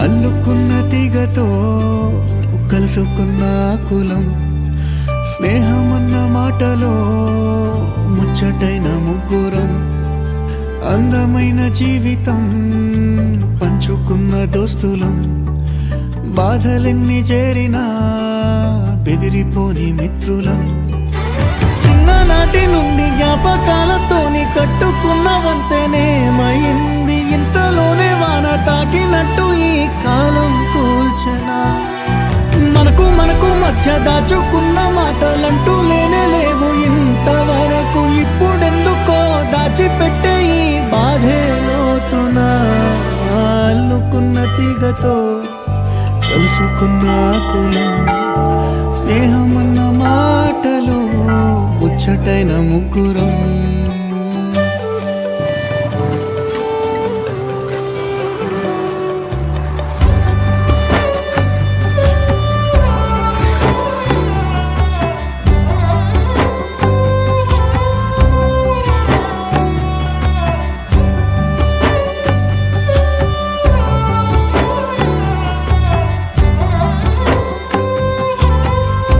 అల్లుకున్న తీగతో కలుసుకున్న కులం. స్నేహమన్న మాటలో ముచ్చటైన ముగ్గురం. అందమైన జీవితం పంచుకున్న దోస్తులం. బాధలెన్ని చేరినా బెదిరిపోని మిత్రులం. చిన్ననాటి మధ్య దాచుకున్న మాటలంటూ లేనే లేవు. ఇంతవరకు ఇప్పుడెందుకో దాచిపెట్టే ఈ బాధే లోతున అల్లుకున్న తీగతో కలుసుకున్న కులం స్నేహమున్న మాటలు ముచ్చటైన ముగ్గురం